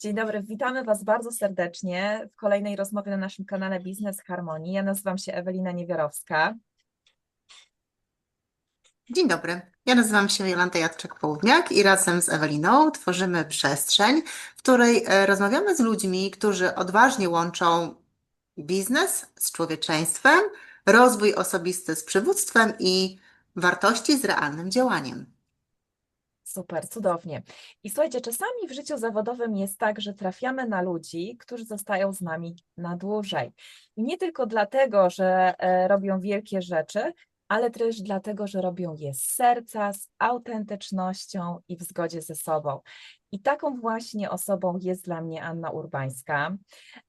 Dzień dobry, witamy Was bardzo serdecznie w kolejnej rozmowie na naszym kanale Biznes Harmonii. Ja nazywam się Ewelina Niewiarowska. Dzień dobry, ja nazywam się Jolanta Jadczak-Południak i razem z Eweliną tworzymy przestrzeń, w której e, rozmawiamy z ludźmi, którzy odważnie łączą biznes z człowieczeństwem, rozwój osobisty z przywództwem i wartości z realnym działaniem. Super, cudownie. I słuchajcie, czasami w życiu zawodowym jest tak, że trafiamy na ludzi, którzy zostają z nami na dłużej. I nie tylko dlatego, że e, robią wielkie rzeczy, ale też dlatego, że robią je z serca, z autentycznością i w zgodzie ze sobą. I taką właśnie osobą jest dla mnie Anna Urbańska.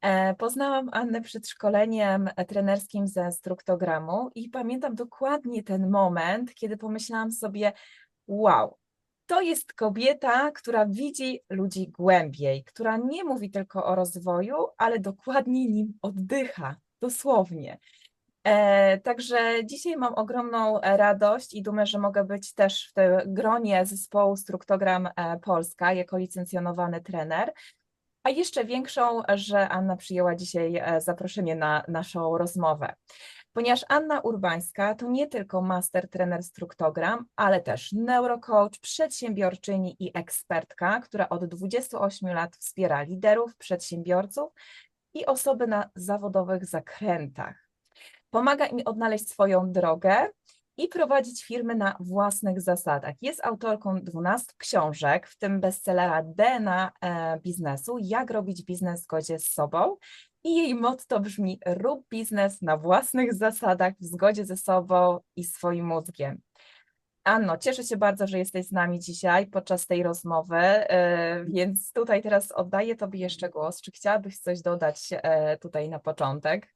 E, Poznałam Annę przed szkoleniem e, trenerskim ze struktogramu i pamiętam dokładnie ten moment, kiedy pomyślałam sobie, wow, to jest kobieta, która widzi ludzi głębiej, która nie mówi tylko o rozwoju, ale dokładnie nim oddycha, dosłownie. E, także dzisiaj mam ogromną radość i dumę, że mogę być też w tym gronie zespołu Struktogram e, Polska jako licencjonowany trener. A jeszcze większą, że Anna przyjęła dzisiaj e, zaproszenie na naszą rozmowę. Ponieważ Anna Urbańska to nie tylko master trener Struktogram, ale też neurocoach, przedsiębiorczyni i ekspertka, która od 28 lat wspiera liderów, przedsiębiorców i osoby na zawodowych zakrętach. Pomaga im odnaleźć swoją drogę i prowadzić firmy na własnych zasadach. Jest autorką 12 książek, w tym bestsellera DNA e, biznesu, jak robić biznes w zgodzie z sobą. I jej motto brzmi: rób biznes na własnych zasadach, w zgodzie ze sobą i swoim mózgiem. Anno, cieszę się bardzo, że jesteś z nami dzisiaj podczas tej rozmowy, e, więc tutaj teraz oddaję Tobie jeszcze głos. Czy chciałabyś coś dodać e, tutaj na początek?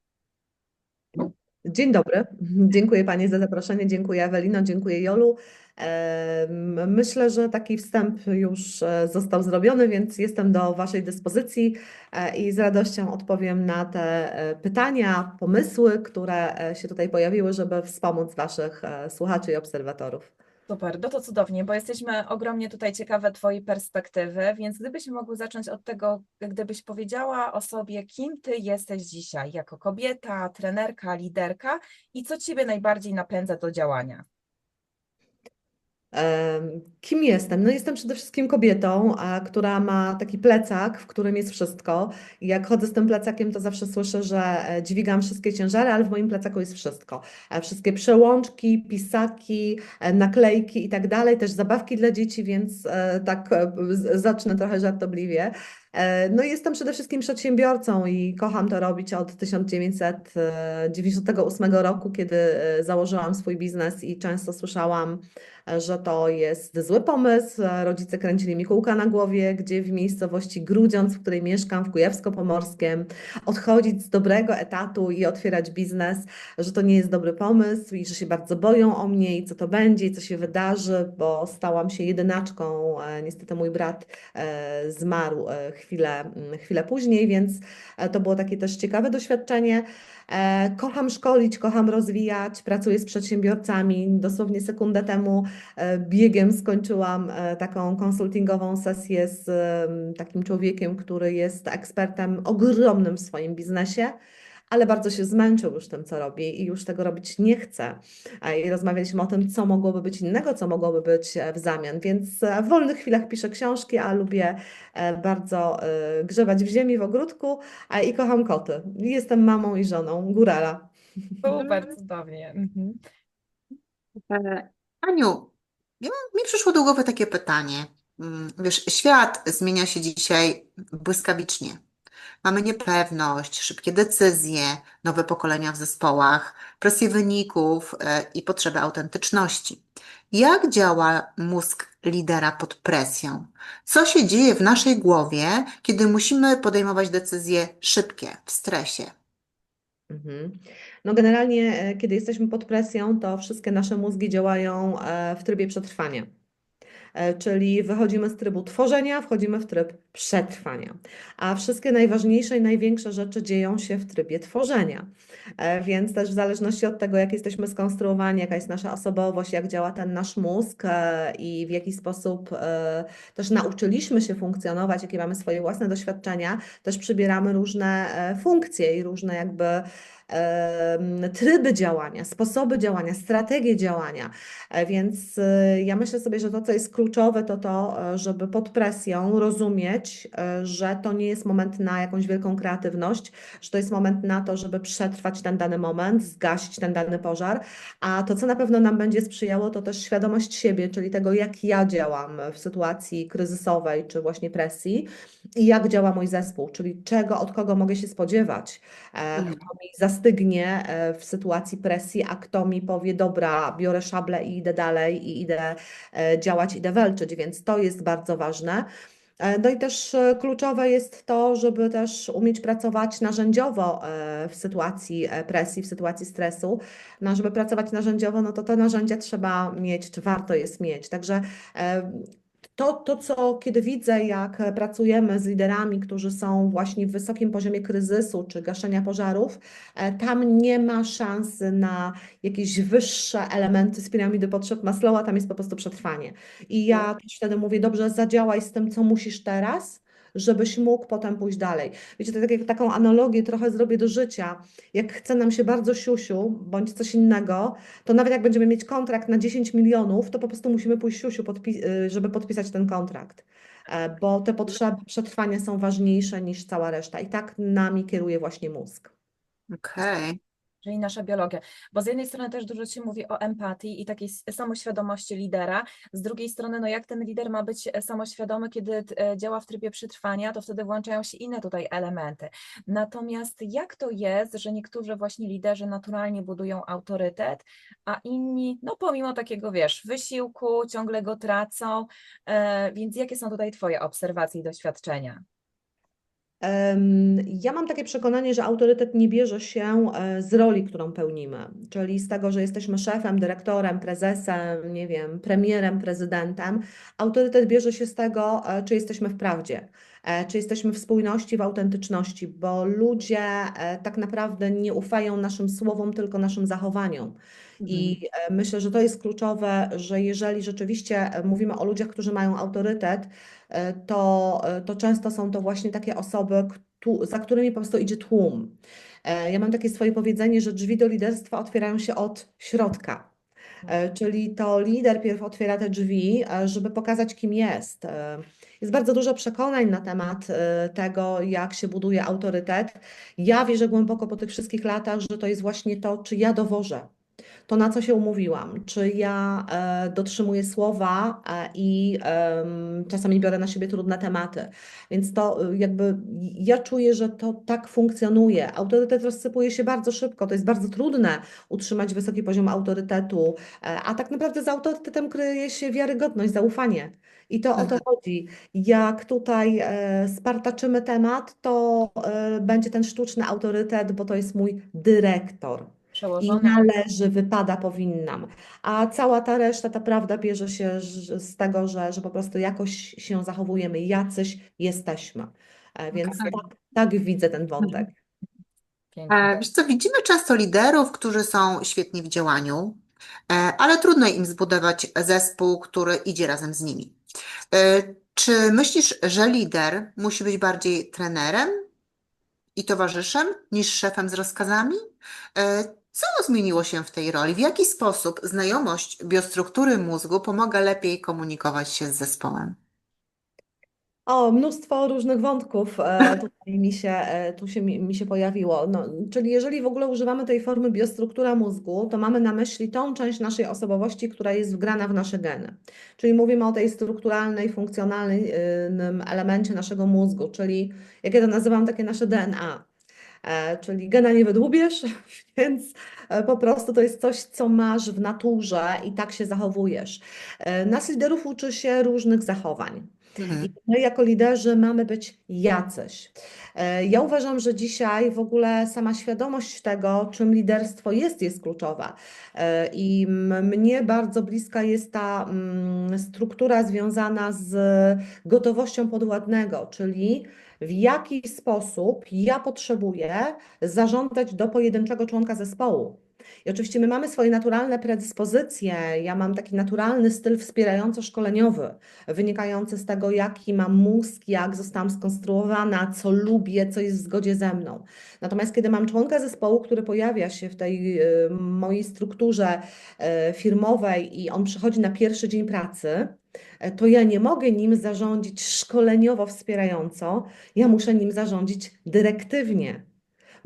Dzień dobry. Dziękuję Pani za zaproszenie, dziękuję Ewelino, dziękuję Jolu. Myślę, że taki wstęp już e, został zrobiony, więc jestem do Waszej dyspozycji e, i z radością odpowiem na te e, pytania, pomysły, które się tutaj pojawiły, żeby wspomóc Waszych słuchaczy i obserwatorów. Super, no to cudownie, bo jesteśmy ogromnie tutaj ciekawe Twojej perspektywy, więc gdybyśmy mogły zacząć od tego, gdybyś powiedziała o sobie, kim Ty jesteś dzisiaj, jako kobieta, trenerka, liderka i co Ciebie najbardziej napędza do działania? Kim jestem? No jestem przede wszystkim kobietą, a, która ma taki plecak, w którym jest wszystko. I jak chodzę z tym plecakiem, to zawsze słyszę, że e, dźwigam wszystkie ciężary, ale w moim plecaku jest wszystko. E, Wszystkie przełączki, pisaki, e, naklejki i tak dalej, też zabawki dla dzieci, więc tak zacznę trochę żartobliwie. No jestem przede wszystkim przedsiębiorcą i kocham to robić od 1998 roku, kiedy założyłam swój biznes i często słyszałam, że to jest zły pomysł. Rodzice kręcili mi kółka na głowie, gdzie w miejscowości Grudziądz, w której mieszkam, w Kujawsko-Pomorskiem, odchodzić z dobrego etatu i otwierać biznes, że to nie jest dobry pomysł i że się bardzo boją o mnie i co to będzie i co się wydarzy, bo stałam się jedynaczką. E, Niestety mój brat e, zmarł e, chwilę, mm, chwilę później, więc to było takie też ciekawe doświadczenie. Kocham szkolić, kocham rozwijać, pracuję z przedsiębiorcami. Dosłownie sekundę temu biegiem skończyłam e, taką konsultingową sesję z em, takim człowiekiem, który jest ekspertem ogromnym w swoim biznesie, ale bardzo się zmęczył już tym, co robi i już tego robić nie chce. E, I rozmawialiśmy o tym, co mogłoby być innego, co mogłoby być e, w zamian. Więc e, w wolnych chwilach piszę książki, a lubię e, bardzo e, grzebać w ziemi, w ogródku i kocham koty. Jestem mamą i żoną górala. Super, cudownie. Mhm. Aniu, mi przyszło do głowy takie pytanie. Mm, Wiesz, świat zmienia się dzisiaj błyskawicznie. Mamy niepewność, szybkie decyzje, nowe pokolenia w zespołach, presję wyników e, i potrzebę autentyczności. Jak działa mózg lidera pod presją? Co się dzieje w naszej głowie, kiedy musimy podejmować decyzje szybkie, w stresie? Mhm. No generalnie, e, kiedy jesteśmy pod presją, to wszystkie nasze mózgi działają e, w trybie przetrwania. E, Czyli wychodzimy z trybu tworzenia, wchodzimy w tryb przetrwania. A wszystkie najważniejsze i największe rzeczy dzieją się w trybie tworzenia. Więc też w zależności od tego, jak jesteśmy skonstruowani, jaka jest nasza osobowość, jak działa ten nasz mózg i w jaki sposób też nauczyliśmy się funkcjonować, jakie mamy swoje własne doświadczenia, też przybieramy różne funkcje i różne jakby tryby działania, sposoby działania, strategie działania. E, Więc e, ja myślę sobie, że to, co jest kluczowe, to to, e, żeby pod presją rozumieć, że to nie jest moment na jakąś wielką kreatywność, że to jest moment na to, żeby przetrwać ten dany moment, zgasić ten dany pożar, a to, co na pewno nam będzie sprzyjało, to też świadomość siebie, czyli tego, jak ja działam w sytuacji kryzysowej czy właśnie presji i jak działa mój zespół, czyli czego, od kogo mogę się spodziewać, Mhm. kto mi zastygnie e, w sytuacji presji, a kto mi powie, dobra, biorę szablę i idę dalej i idę e, działać, idę walczyć, więc to jest bardzo ważne. E, No i też kluczowe jest to, żeby też umieć pracować narzędziowo w sytuacji presji, w sytuacji stresu. No, żeby pracować narzędziowo, no to te narzędzia trzeba mieć, czy warto jest mieć. Także to, to, co kiedy widzę, jak pracujemy z liderami, którzy są właśnie w wysokim poziomie kryzysu czy gaszenia pożarów, e, tam nie ma szansy na jakieś wyższe elementy z piramidy potrzeb Maslowa, tam jest po prostu przetrwanie. I ja też wtedy mówię, dobrze, zadziałaj z tym, co musisz teraz, żebyś mógł potem pójść dalej. Wiecie, to tak jak taką analogię trochę zrobię do życia. Jak chce nam się bardzo siusiu, bądź coś innego, to nawet jak będziemy mieć kontrakt na 10 milionów, to po prostu musimy pójść siusiu, podpi- y, żeby podpisać ten kontrakt. E, Bo te potrzeby przetrwania są ważniejsze niż cała reszta. I tak nami kieruje właśnie mózg. Okej. Czyli nasza biologia. Bo z jednej strony też dużo się mówi o empatii i takiej samoświadomości lidera, z drugiej strony, no jak ten lider ma być e, samoświadomy, kiedy e, działa w trybie przetrwania, to wtedy włączają się inne tutaj elementy. Natomiast jak to jest, że niektórzy właśnie liderzy naturalnie budują autorytet, a inni, no pomimo takiego, wiesz, wysiłku, ciągle go tracą, e, więc jakie są tutaj Twoje obserwacje i doświadczenia? Ja mam takie przekonanie, że autorytet nie bierze się e, z roli, którą pełnimy, czyli z tego, że jesteśmy szefem, dyrektorem, prezesem, nie wiem, premierem, prezydentem. Autorytet bierze się z tego, e, czy jesteśmy w prawdzie, e, czy jesteśmy w spójności, w autentyczności, bo ludzie tak naprawdę nie ufają naszym słowom, tylko naszym zachowaniom. I e, myślę, że to jest kluczowe, że jeżeli rzeczywiście e, mówimy o ludziach, którzy mają autorytet, e, to, to często są to właśnie takie osoby, za którymi po prostu idzie tłum. Ja mam takie swoje powiedzenie, że drzwi do liderstwa otwierają się od środka. E, Czyli to lider pierw otwiera te drzwi, żeby pokazać, kim jest. Jest bardzo dużo przekonań na temat tego, jak się buduje autorytet. Ja wierzę głęboko po tych wszystkich latach, że to jest właśnie to, czy ja dowożę to na co się umówiłam, czy ja e, dotrzymuję słowa e, i em, czasami biorę na siebie trudne tematy. Więc to y, jakby ja czuję, że to tak funkcjonuje. Autorytet rozsypuje się bardzo szybko, to jest bardzo trudne utrzymać wysoki poziom autorytetu, e, a tak naprawdę za autorytetem kryje się wiarygodność, zaufanie. I to o to chodzi. Jak tutaj e, spartaczymy temat, to e, będzie ten sztuczny autorytet, bo to jest mój dyrektor. I należy, wypada, powinnam. A cała ta reszta, ta prawda bierze się z tego, że, że po prostu jakoś się zachowujemy, jacyś jesteśmy. E, Więc Okej. tak, tak widzę ten wątek. Pięknie. E, Wiesz co, widzimy często liderów, którzy są świetni w działaniu, e, ale trudno im zbudować zespół, który idzie razem z nimi. Czy myślisz, że lider musi być bardziej trenerem i towarzyszem niż szefem z rozkazami? E, Co zmieniło się w tej roli? W jaki sposób znajomość biostruktury mózgu pomaga lepiej komunikować się z zespołem? O, mnóstwo różnych wątków e, tutaj mi się, e, tu się, mi, się pojawiło. No, czyli jeżeli w ogóle używamy tej formy biostruktura mózgu, to mamy na myśli tą część naszej osobowości, która jest wgrana w nasze geny. Czyli mówimy o tej strukturalnej, funkcjonalnym elemencie naszego mózgu, czyli jak ja to nazywam, takie nasze DNA. E, Czyli gena nie wydłubiesz, więc e, po prostu to jest coś, co masz w naturze i tak się zachowujesz. E, Nas liderów uczy się różnych zachowań. Mhm. My jako liderzy mamy być jacyś. Ja uważam, że dzisiaj w ogóle sama świadomość tego, czym liderstwo jest, jest kluczowa. I mnie bardzo bliska jest ta struktura związana z gotowością podwładnego, czyli w jaki sposób ja potrzebuję zarządzać do pojedynczego członka zespołu. I oczywiście my mamy swoje naturalne predyspozycje. Ja mam taki naturalny styl wspierająco-szkoleniowy, wynikający z tego, jaki mam mózg, jak zostałam skonstruowana, co lubię, co jest w zgodzie ze mną. Natomiast kiedy mam członka zespołu, który pojawia się w tej e, mojej strukturze e, firmowej i on przychodzi na pierwszy dzień pracy, e, to ja nie mogę nim zarządzić szkoleniowo wspierająco, ja muszę nim zarządzić dyrektywnie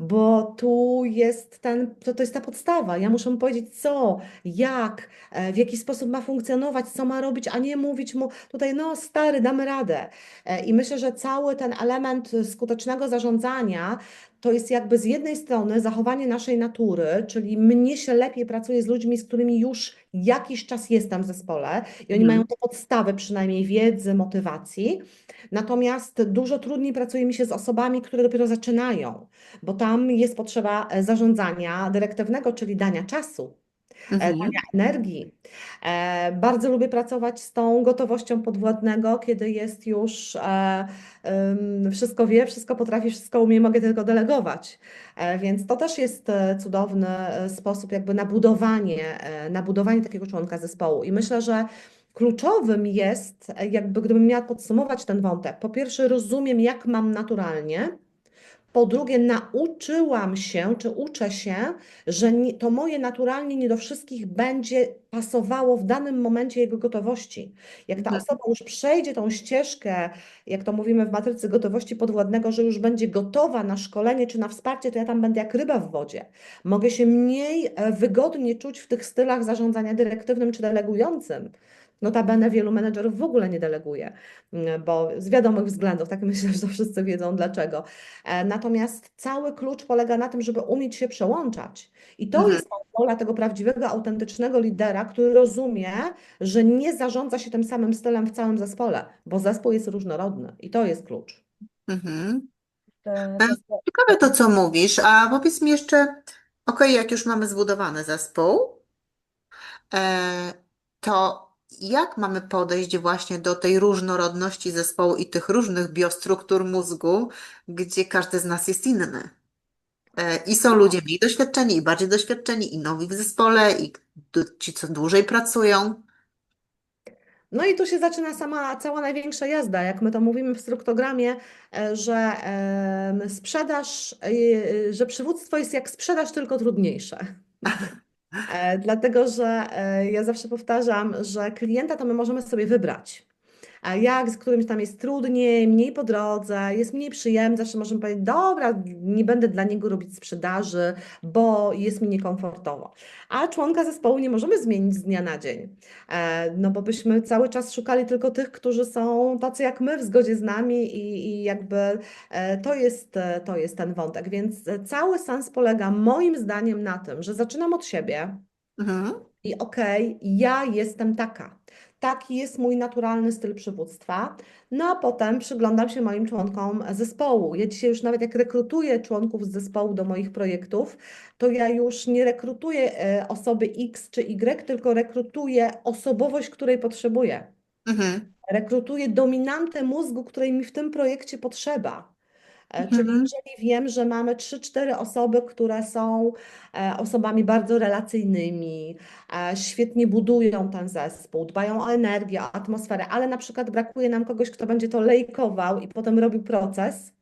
bo tu jest ten, to, to jest ta podstawa. Ja muszę mu powiedzieć co, jak, e, w jaki sposób ma funkcjonować, co ma robić, a nie mówić mu tutaj, no stary, damy radę. E, I myślę, że cały ten element skutecznego zarządzania to jest jakby z jednej strony zachowanie naszej natury, czyli mnie się lepiej pracuje z ludźmi, z którymi już jakiś czas jestem w zespole i oni Mhm. mają te podstawy przynajmniej wiedzy, motywacji. Natomiast dużo trudniej pracuje mi się z osobami, które dopiero zaczynają, bo tam jest potrzeba e, zarządzania dyrektywnego, czyli dania czasu, Mhm. dania energii. E, Bardzo lubię pracować z tą gotowością podwładnego, kiedy jest już e, wszystko wie, wszystko potrafi, wszystko umie, mogę tylko delegować. E, Więc to też jest e, cudowny e, sposób jakby na budowanie, e, na budowanie takiego członka zespołu. I myślę, że kluczowym jest, e, jakby gdybym miała podsumować ten wątek, po pierwsze rozumiem, jak mam naturalnie, po drugie, nauczyłam się, czy uczę się, że to moje naturalnie nie do wszystkich będzie pasowało w danym momencie jego gotowości. Jak ta Mhm. osoba już przejdzie tą ścieżkę, jak to mówimy w matrycy gotowości podwładnego, że już będzie gotowa na szkolenie czy na wsparcie, to ja tam będę jak ryba w wodzie. Mogę się mniej e, wygodnie czuć w tych stylach zarządzania dyrektywnym czy delegującym. Notabene wielu menedżerów w ogóle nie deleguje, mm, bo z wiadomych względów, tak myślę, że to wszyscy wiedzą dlaczego. E, Natomiast cały klucz polega na tym, żeby umieć się przełączać. I to Mhm. jest rola tego prawdziwego, autentycznego lidera, który rozumie, że nie zarządza się tym samym stylem w całym zespole, bo zespół jest różnorodny i to jest klucz. Mhm. E, Ciekawe to, co mówisz, a powiedz mi jeszcze, okej, jak już mamy zbudowany zespół, e, to jak mamy podejść właśnie do tej różnorodności zespołu i tych różnych biostruktur mózgu, gdzie każdy z nas jest inny? E, I są ludzie mniej doświadczeni, i bardziej doświadczeni, i nowi w zespole, i ci, co dłużej pracują. No i tu się zaczyna sama cała największa jazda, jak my to mówimy w struktogramie, e, że sprzedaż, e, że przywództwo jest jak sprzedaż, tylko trudniejsze. E, Dlatego, że e, ja zawsze powtarzam, że klienta to my możemy sobie wybrać. A jak z którymś tam jest trudniej, mniej po drodze, jest mniej przyjemny, zawsze możemy powiedzieć, dobra, nie będę dla niego robić sprzedaży, bo jest mi niekomfortowo. A członka zespołu nie możemy zmienić z dnia na dzień, E, no bo byśmy cały czas szukali tylko tych, którzy są tacy jak my, w zgodzie z nami i, i jakby e, to jest, e, to jest ten wątek. Więc cały sens polega moim zdaniem na tym, że zaczynam od siebie, Mhm. i okej, ja jestem taka. Taki jest mój naturalny styl przywództwa. No a potem przyglądam się moim członkom zespołu. Ja dzisiaj już nawet jak rekrutuję członków z zespołu do moich projektów, to ja już nie rekrutuję e, osoby X czy Y, tylko rekrutuję osobowość, której potrzebuję. Mhm. Rekrutuję dominantę mózgu, której mi w tym projekcie potrzeba. E, Czyli Mhm. jeżeli wiem, że mamy 3-4 osoby, które są e, osobami bardzo relacyjnymi, e, świetnie budują ten zespół, dbają o energię, o atmosferę, ale na przykład brakuje nam kogoś, kto będzie to lejkował i potem robił proces,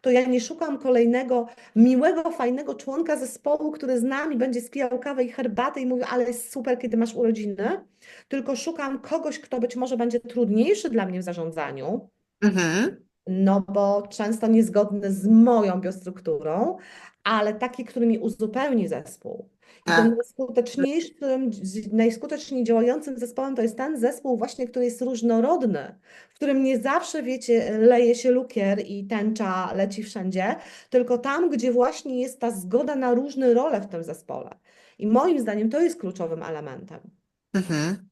to ja nie szukam kolejnego miłego, fajnego członka zespołu, który z nami będzie spijał kawę i herbatę i mówił, ale jest super, kiedy masz urodziny, tylko szukam kogoś, kto być może będzie trudniejszy dla mnie w zarządzaniu, Mhm. No bo często niezgodny z moją biostrukturą, ale taki, który mi uzupełni zespół. I tym Tak. najskuteczniejszym, najskuteczniej działającym zespołem to jest ten zespół właśnie, który jest różnorodny, w którym nie zawsze, wiecie, leje się lukier i tęcza leci wszędzie, tylko tam, gdzie właśnie jest ta zgoda na różne role w tym zespole. I moim zdaniem to jest kluczowym elementem. Mhm.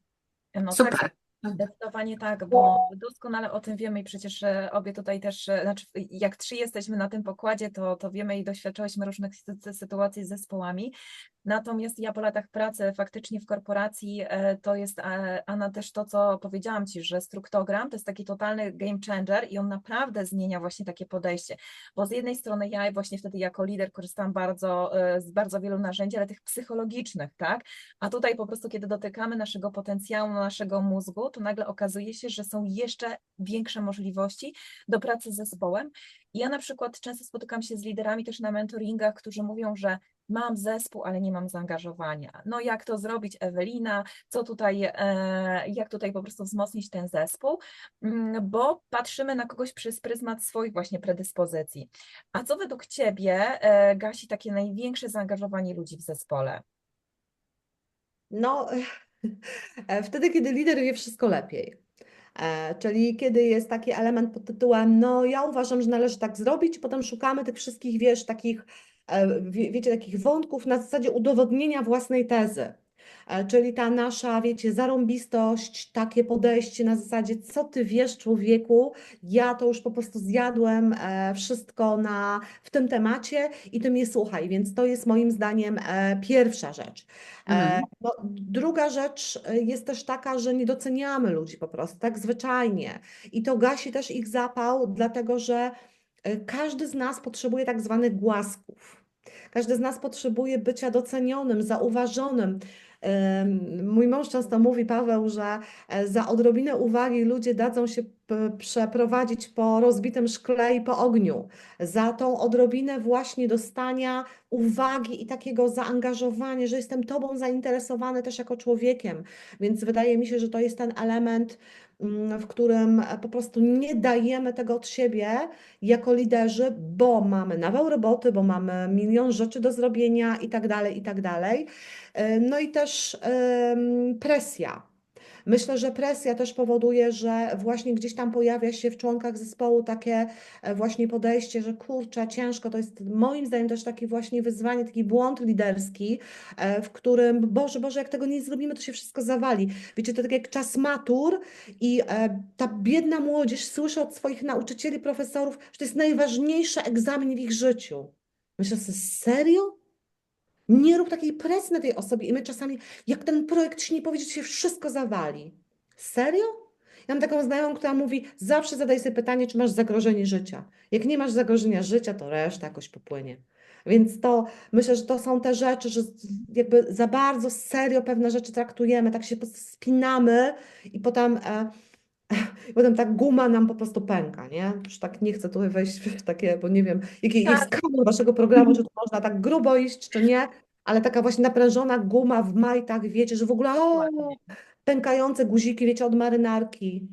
No tak, Super. Zdecydowanie tak, bo doskonale o tym wiemy i przecież e, obie tutaj też, e, znaczy jak trzy jesteśmy na tym pokładzie, to, to wiemy i doświadczałyśmy różnych sy- sytuacji z zespołami. Natomiast ja po latach pracy faktycznie w korporacji e, to jest, e, Anna, też to, co powiedziałam Ci, że struktogram to jest taki totalny game changer i on naprawdę zmienia właśnie takie podejście, bo z jednej strony ja właśnie wtedy jako lider korzystałam bardzo e, z bardzo wielu narzędzi, ale tych psychologicznych, tak? A tutaj po prostu, kiedy dotykamy naszego potencjału, naszego mózgu, to nagle okazuje się, że są jeszcze większe możliwości do pracy z zespołem. I ja na przykład często spotykam się z liderami też na mentoringach, którzy mówią, że mam zespół, ale nie mam zaangażowania. No jak to zrobić, Ewelina? Co tutaj, e, jak tutaj po prostu wzmocnić ten zespół? Mm, Bo patrzymy na kogoś przez pryzmat swoich właśnie predyspozycji. A co według Ciebie e, gasi takie największe zaangażowanie ludzi w zespole? No, e, wtedy, kiedy lider wie wszystko lepiej. Czyli kiedy jest taki element pod tytułem, no ja uważam, że należy tak zrobić, potem szukamy tych wszystkich, wiesz, takich, wiecie, takich wątków na zasadzie udowodnienia własnej tezy. E, Czyli ta nasza, wiecie, zarąbistość, takie podejście na zasadzie, co ty wiesz, człowieku, ja to już po prostu zjadłem e, wszystko na, w tym temacie i ty mnie słuchaj, więc to jest moim zdaniem e, pierwsza rzecz. E, Mhm. no, druga rzecz e, jest też taka, że nie doceniamy ludzi po prostu, tak zwyczajnie. I to gasi też ich zapał, dlatego że e, każdy z nas potrzebuje tak zwanych głasków. Każdy z nas potrzebuje bycia docenionym, zauważonym. Em, Mój mąż często mówi, Paweł, że e, za odrobinę uwagi ludzie dadzą się przeprowadzić po rozbitym szkle i po ogniu. Za tą odrobinę właśnie dostania uwagi i takiego zaangażowania, że jestem Tobą zainteresowany też jako człowiekiem. Więc wydaje mi się, że to jest ten element, w którym e, po prostu nie dajemy tego od siebie jako liderzy, bo mamy nawał roboty, bo mamy milion rzeczy do zrobienia i tak dalej, i tak dalej. E, No i też presja. Myślę, że presja też powoduje, że właśnie gdzieś tam pojawia się w członkach zespołu takie e, właśnie podejście, że kurczę, ciężko. To jest moim zdaniem też takie właśnie wyzwanie, taki błąd liderski, e, w którym, Boże, Boże, jak tego nie zrobimy, to się wszystko zawali. Wiecie, to tak jak czas matur i e, ta biedna młodzież słyszy od swoich nauczycieli, profesorów, że to jest najważniejszy egzamin w ich życiu. Myślę sobie, serio? Nie rób takiej presji na tej osobie i my czasami, jak ten projekt się nie powiedzie, się wszystko zawali. Serio? Ja mam taką znajomą, która mówi, zawsze zadaj sobie pytanie, czy masz zagrożenie życia. Jak nie masz zagrożenia życia, to reszta jakoś popłynie. Więc to myślę, że to są te rzeczy, że jakby za bardzo serio pewne rzeczy traktujemy, tak się spinamy i potem, e, potem ta guma nam po prostu pęka, nie? Już tak nie chcę tutaj wejść w takie, bo nie wiem, jaki jest Tak. kanon waszego programu, czy to można tak grubo iść, czy nie, ale taka właśnie naprężona guma w majtach, wiecie, że w ogóle o, pękające guziki, wiecie, od marynarki.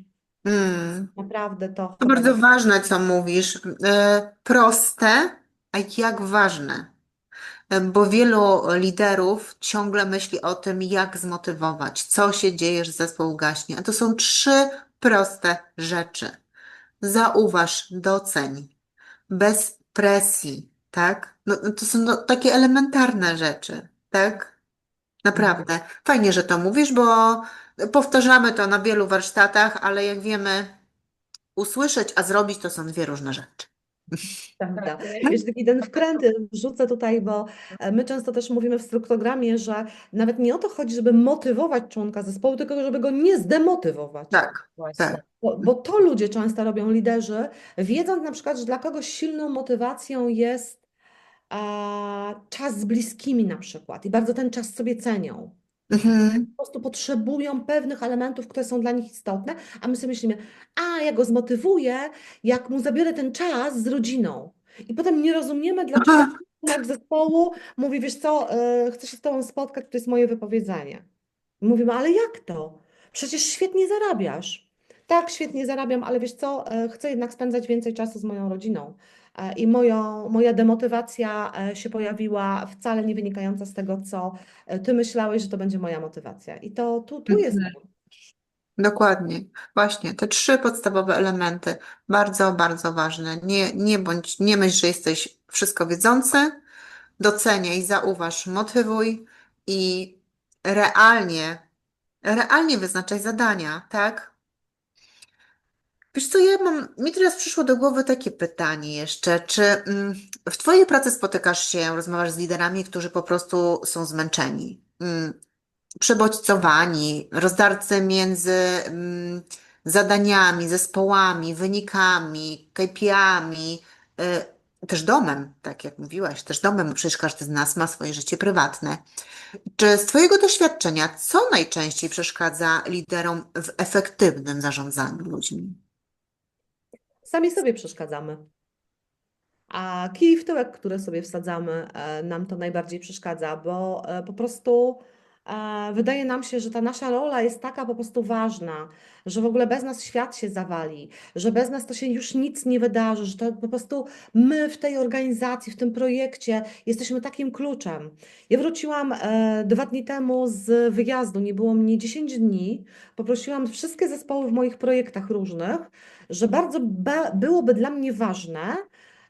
Mm. Naprawdę to To bardzo tak. ważne, co mówisz. E, Proste, a jak ważne. E, Bo wielu liderów ciągle myśli o tym, jak zmotywować, co się dzieje, że zespół gaśnie. A to są trzy proste rzeczy. Zauważ, doceń, bez presji, tak? No, no to są no, takie elementarne rzeczy, tak? Naprawdę. Fajnie, że to mówisz, bo powtarzamy to na wielu warsztatach, ale jak wiemy, usłyszeć, a zrobić to są dwie różne rzeczy. Prawda. Tak. Wiesz, taki ten wkręt wrzucę tutaj, bo e, my często też mówimy w strukturogramie, że nawet nie o to chodzi, żeby motywować członka zespołu, tylko żeby go nie zdemotywować. Tak, Właśnie. tak. Bo, bo to ludzie często robią liderzy, wiedząc na przykład, że dla kogoś silną motywacją jest e, czas z bliskimi na przykład i bardzo ten czas sobie cenią. Mhm. Po prostu potrzebują pewnych elementów, które są dla nich istotne, a my sobie myślimy, a ja go zmotywuję, jak mu zabiorę ten czas z rodziną. I potem nie rozumiemy, dlaczego Aha. członek zespołu mówi, wiesz co, e, chcę się z tobą spotkać, to jest moje wypowiedzenie. I mówimy, ale jak to? Przecież świetnie zarabiasz. Tak, świetnie zarabiam, ale wiesz co, e, chcę jednak spędzać więcej czasu z moją rodziną. E, I moją, moja demotywacja e, się pojawiła wcale nie wynikająca z tego, co e, ty myślałeś, że to będzie moja motywacja. I to tu, tu jest. Mhm. Dokładnie. Właśnie, te trzy podstawowe elementy, bardzo, bardzo ważne. Nie, nie bądź, nie myśl, że jesteś wszystko wiedzący, doceniaj, zauważ, motywuj i realnie realnie wyznaczać zadania, tak? Wiesz co, ja mam, mi teraz przyszło do głowy takie pytanie jeszcze, czy mm, w Twojej pracy spotykasz się, rozmawiasz z liderami, którzy po prostu są zmęczeni, mm, przebodźcowani, rozdarci między mm, zadaniami, zespołami, wynikami, KPI-ami, y, też domem, tak jak mówiłaś, też domem, bo przecież każdy z nas ma swoje życie prywatne. Czy z Twojego doświadczenia, co najczęściej przeszkadza liderom w efektywnym zarządzaniu ludźmi? Sami sobie przeszkadzamy. A kij w tyłek, które sobie wsadzamy, e, nam to najbardziej przeszkadza, bo e, po prostu wydaje nam się, że ta nasza rola jest taka po prostu ważna, że w ogóle bez nas świat się zawali, że bez nas to się już nic nie wydarzy, że to po prostu my w tej organizacji, w tym projekcie jesteśmy takim kluczem. Ja wróciłam e, dwa dni temu z wyjazdu, nie było mnie 10 dni. Poprosiłam wszystkie zespoły w moich projektach różnych, że bardzo ba- byłoby dla mnie ważne,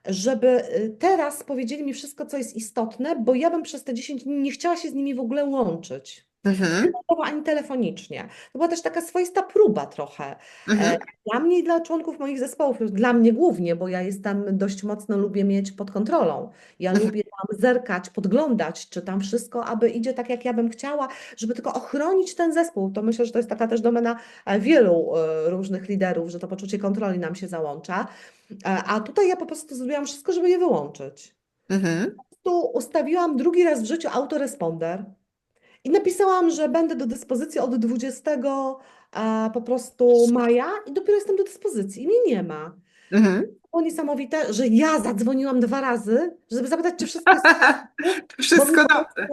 żeby y, teraz powiedzieli mi wszystko, co jest istotne, bo ja bym przez te 10 dni nie chciała się z nimi w ogóle łączyć. Mhm, ani telefonicznie. To była też taka swoista próba trochę. E, mhm, Dla mnie i dla członków moich zespołów, dla mnie głównie, bo ja jestem dość mocno lubię mieć pod kontrolą. Ja Mhm. lubię tam zerkać, podglądać, czy tam wszystko, aby idzie tak, jak ja bym chciała, żeby tylko ochronić ten zespół. To myślę, że to jest taka też domena e, wielu e, różnych liderów, że to poczucie kontroli nam się załącza. A tutaj ja po prostu zrobiłam wszystko, żeby je wyłączyć. mhm. Tu ustawiłam drugi raz w życiu autoresponder. I napisałam, że będę do dyspozycji od 20 e, po prostu maja i dopiero jestem do dyspozycji i mnie nie ma. Mhm. Było niesamowite, że ja zadzwoniłam dwa razy, żeby zapytać, czy wszystko jest Wszystko dobrze.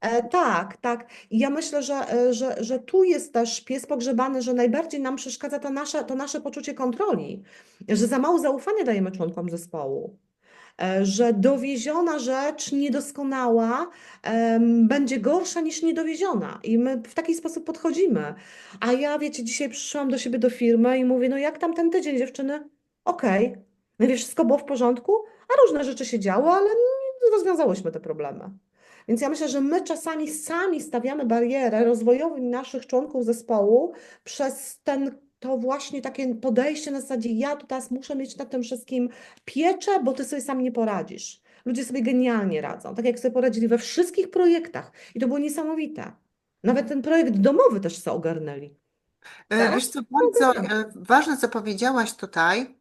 e, tak, tak. I ja myślę, że, e, że, że tu jest też pies pogrzebany, że najbardziej nam przeszkadza to nasze, to nasze poczucie kontroli, że za mało zaufania dajemy członkom zespołu. E, Że dowieziona rzecz niedoskonała będzie gorsza niż niedowieziona. I my w taki sposób podchodzimy. A ja, wiecie, dzisiaj przyszłam do siebie do firmy i mówię, no jak tam ten tydzień, dziewczyny? Okej. No wiesz, wszystko było w porządku, a różne rzeczy się działy, ale rozwiązałyśmy te problemy. Więc ja myślę, że my czasami sami stawiamy barierę rozwojowi naszych członków zespołu przez ten, to właśnie takie podejście na zasadzie ja tu teraz muszę mieć nad tym wszystkim pieczę, bo ty sobie sam nie poradzisz. Ludzie sobie genialnie radzą, tak jak sobie poradzili we wszystkich projektach i to było niesamowite. Nawet ten projekt domowy też sobie ogarnęli. E, Tak? Wiesz co, bardzo e, ważne, co powiedziałaś tutaj,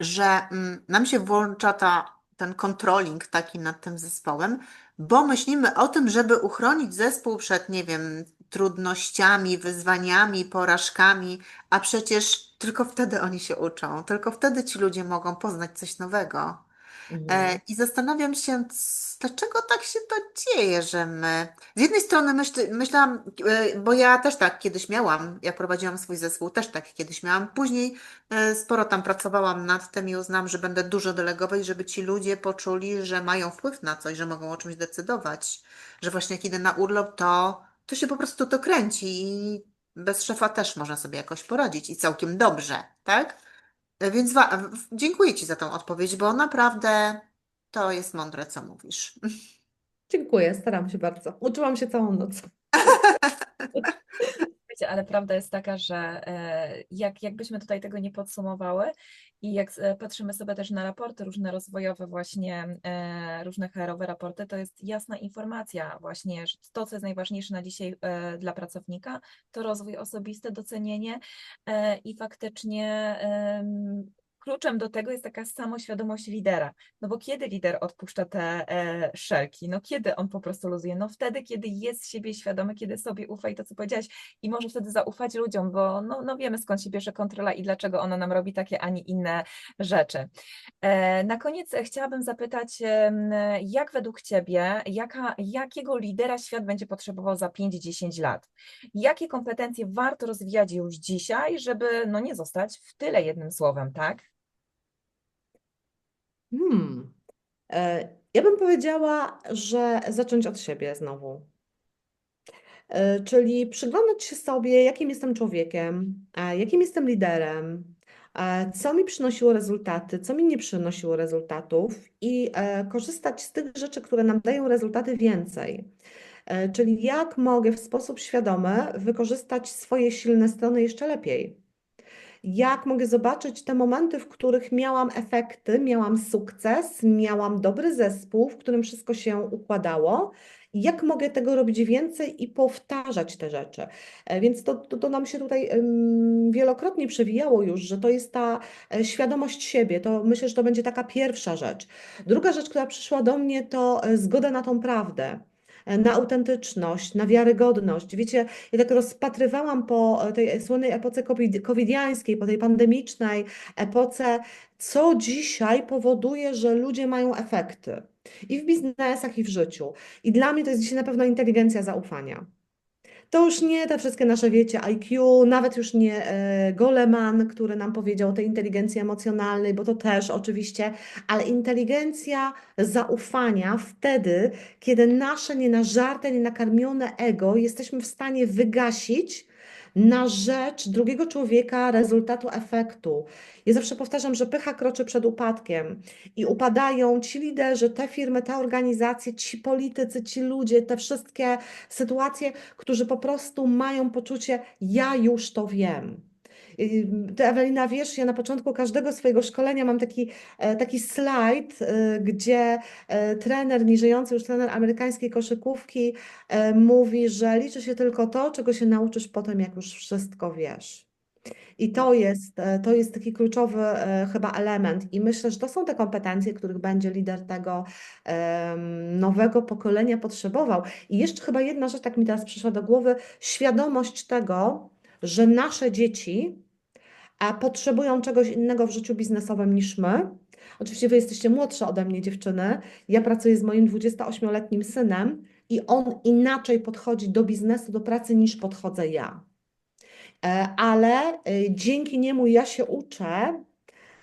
że mm, nam się włącza ta, ten controlling taki nad tym zespołem, bo myślimy o tym, żeby uchronić zespół przed, nie wiem, trudnościami, wyzwaniami, porażkami, a przecież tylko wtedy oni się uczą, tylko wtedy ci ludzie mogą poznać coś nowego. E, Mhm. I zastanawiam się, dlaczego tak się to dzieje, że my. Z jednej strony myśl, myślałam, e, bo ja też tak kiedyś miałam, jak prowadziłam swój zespół, też tak kiedyś miałam. Później e, sporo tam pracowałam nad tym i uznałam, że będę dużo delegować, żeby ci ludzie poczuli, że mają wpływ na coś, że mogą o czymś decydować. Że właśnie jak idę na urlop, to, to się po prostu to kręci i bez szefa też można sobie jakoś poradzić i całkiem dobrze, tak? E, Więc dziękuję Ci za tą odpowiedź, bo naprawdę to jest mądre, co mówisz. Dziękuję, staram się bardzo. Uczyłam się całą noc. Ale prawda jest taka, że e, jak, jakbyśmy tutaj tego nie podsumowały i jak e, patrzymy sobie też na raporty różne rozwojowe, właśnie e, różne HR-owe raporty, to jest jasna informacja właśnie, że to, co jest najważniejsze na dzisiaj e, dla pracownika, to rozwój osobisty, docenienie i faktycznie kluczem do tego jest taka samoświadomość lidera. No bo kiedy lider odpuszcza te e, szelki? No kiedy on po prostu luzuje? No wtedy, kiedy jest siebie świadomy, kiedy sobie ufa i to, co powiedziałaś, i może wtedy zaufać ludziom, bo no, no wiemy skąd się bierze kontrola i dlaczego ona nam robi takie, a nie inne rzeczy. E, Na koniec chciałabym zapytać, jak według Ciebie, jaka, jakiego lidera świat będzie potrzebował za 5-10 lat? Jakie kompetencje warto rozwijać już dzisiaj, żeby no, nie zostać w tyle jednym słowem, tak? Hmm. E, Ja bym powiedziała, że zacząć od siebie znowu. E, Czyli przyglądać się sobie, jakim jestem człowiekiem, jakim jestem liderem, co mi przynosiło rezultaty, co mi nie przynosiło rezultatów i e, korzystać z tych rzeczy, które nam dają rezultaty więcej. Czyli jak mogę w sposób świadomy wykorzystać swoje silne strony jeszcze lepiej? Jak mogę zobaczyć te momenty, w których miałam efekty, miałam sukces, miałam dobry zespół, w którym wszystko się układało? Jak mogę tego robić więcej i powtarzać te rzeczy? E, Więc to, to, to nam się tutaj wielokrotnie przewijało już, że to jest ta e, świadomość siebie. To myślę, że to będzie taka pierwsza rzecz. Druga rzecz, która przyszła do mnie, to e, zgoda na tą prawdę. Na autentyczność, na wiarygodność. Wiecie, ja tak rozpatrywałam po tej słynnej epoce covid- covidiańskiej, po tej pandemicznej epoce, co dzisiaj powoduje, że ludzie mają efekty. I w biznesach, i w życiu. I dla mnie to jest dzisiaj na pewno inteligencja zaufania. To już nie te wszystkie nasze, wiecie, IQ, nawet już nie e, Goleman, który nam powiedział o tej inteligencji emocjonalnej, bo to też oczywiście, ale inteligencja zaufania wtedy, kiedy nasze nienażarte, nienakarmione ego jesteśmy w stanie wygasić na rzecz drugiego człowieka, rezultatu, efektu. Ja zawsze powtarzam, że pycha kroczy przed upadkiem i upadają ci liderzy, te firmy, te organizacje, ci politycy, ci ludzie, te wszystkie sytuacje, którzy po prostu mają poczucie, ja już to wiem. Ty, Ewelina, wiesz, ja na początku każdego swojego szkolenia mam taki, e, taki slajd, e, gdzie e, trener, niżyjący już trener amerykańskiej koszykówki, mówi, że liczy się tylko to, czego się nauczysz potem, jak już wszystko wiesz. I to jest, e, to jest taki kluczowy chyba element. I myślę, że to są te kompetencje, których będzie lider tego nowego pokolenia potrzebował. I jeszcze chyba jedna rzecz, tak mi teraz przyszła do głowy, świadomość tego, że nasze dzieci e, potrzebują czegoś innego w życiu biznesowym niż my. Oczywiście wy jesteście młodsze ode mnie, dziewczyny. Ja pracuję z moim 28-letnim synem i on inaczej podchodzi do biznesu, do pracy niż podchodzę ja. E, ale e, dzięki niemu ja się uczę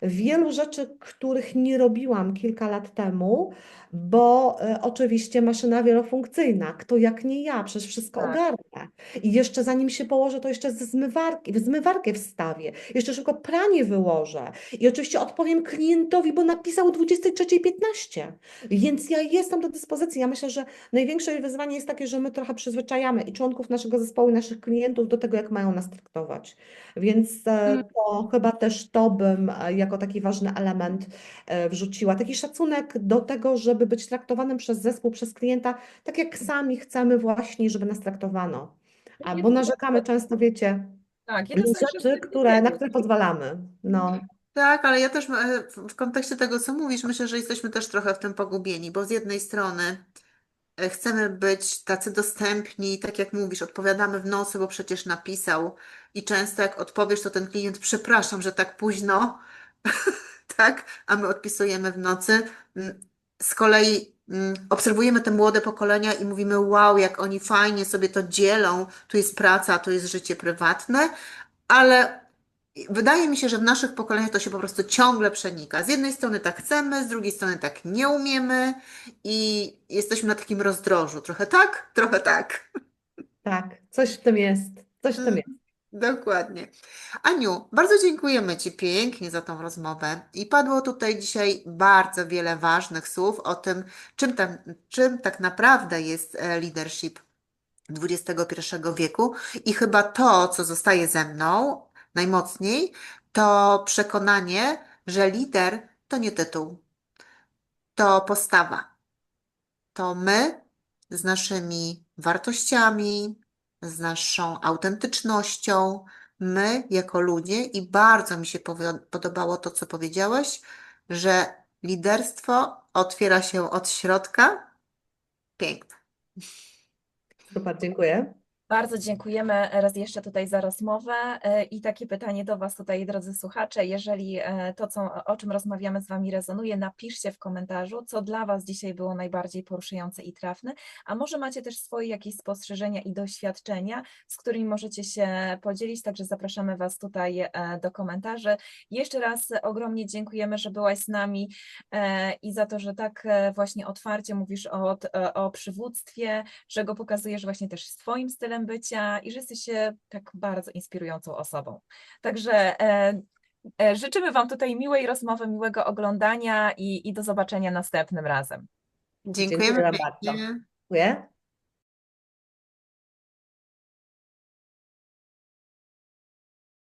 wielu rzeczy, których nie robiłam kilka lat temu, bo e, oczywiście maszyna wielofunkcyjna, kto jak nie ja, przecież wszystko Tak. ogarnę. I jeszcze zanim się położę, to jeszcze ze zmywarki, zmywarkę wstawię, jeszcze szybko pranie wyłożę i oczywiście odpowiem klientowi, bo napisał o 23.15. Więc ja jestem do dyspozycji. Ja myślę, że największe wyzwanie jest takie, że my trochę przyzwyczajamy i członków naszego zespołu, i naszych klientów do tego, jak mają nas traktować. Więc e, Mm. to chyba też to bym e, jako taki ważny element e, wrzuciła. Taki szacunek do tego, żeby być traktowanym przez zespół, przez klienta, tak jak sami chcemy właśnie, żeby nas traktowano. A, bo narzekamy często, wiecie, Tak, rzeczy, które, na które pozwalamy. No, Tak, ale ja też e, w- w kontekście tego, co mówisz, myślę, że jesteśmy też trochę w tym pogubieni, bo z jednej strony e, chcemy być tacy dostępni, tak jak mówisz, odpowiadamy w nocy, bo przecież napisał i często jak odpowiesz, to ten klient, przepraszam, że tak późno, tak, a my odpisujemy w nocy. Mm, Z kolei mm, obserwujemy te młode pokolenia i mówimy, wow, jak oni fajnie sobie to dzielą, tu jest praca, tu jest życie prywatne, ale Wydaje mi się, że w naszych pokoleniach to się po prostu ciągle przenika. Z jednej strony tak chcemy, z drugiej strony tak nie umiemy i jesteśmy na takim rozdrożu. Trochę tak, trochę tak. tak, coś w tym jest, coś w tym Mm. jest. Dokładnie. Aniu, bardzo dziękujemy Ci pięknie za tą rozmowę i padło tutaj dzisiaj bardzo wiele ważnych słów o tym, czym, tam, czym tak naprawdę jest e, leadership XXI wieku i chyba to, co zostaje ze mną najmocniej, to przekonanie, że lider to nie tytuł, to postawa. To my z naszymi wartościami, z naszą autentycznością, my jako ludzie i bardzo mi się podobało to, co powiedziałeś, że liderstwo otwiera się od środka. Piękne. Super, dziękuję. Bardzo dziękujemy raz jeszcze tutaj za rozmowę e, i takie pytanie do Was tutaj, drodzy słuchacze. Jeżeli e, to, co, o czym rozmawiamy z Wami rezonuje, napiszcie w komentarzu, co dla Was dzisiaj było najbardziej poruszające i trafne, a może macie też swoje jakieś spostrzeżenia i doświadczenia, z którymi możecie się podzielić, także zapraszamy Was tutaj e, do komentarzy. Jeszcze raz ogromnie dziękujemy, że byłaś z nami i za to, że tak właśnie otwarcie mówisz o, o przywództwie, że go pokazujesz właśnie też swoim stylem bycia i że jesteś e, tak bardzo inspirującą osobą. Także e, e, życzymy Wam tutaj miłej rozmowy, miłego oglądania i, i do zobaczenia następnym razem. Dziękujemy Dziękuję bardzo. Dziękuję.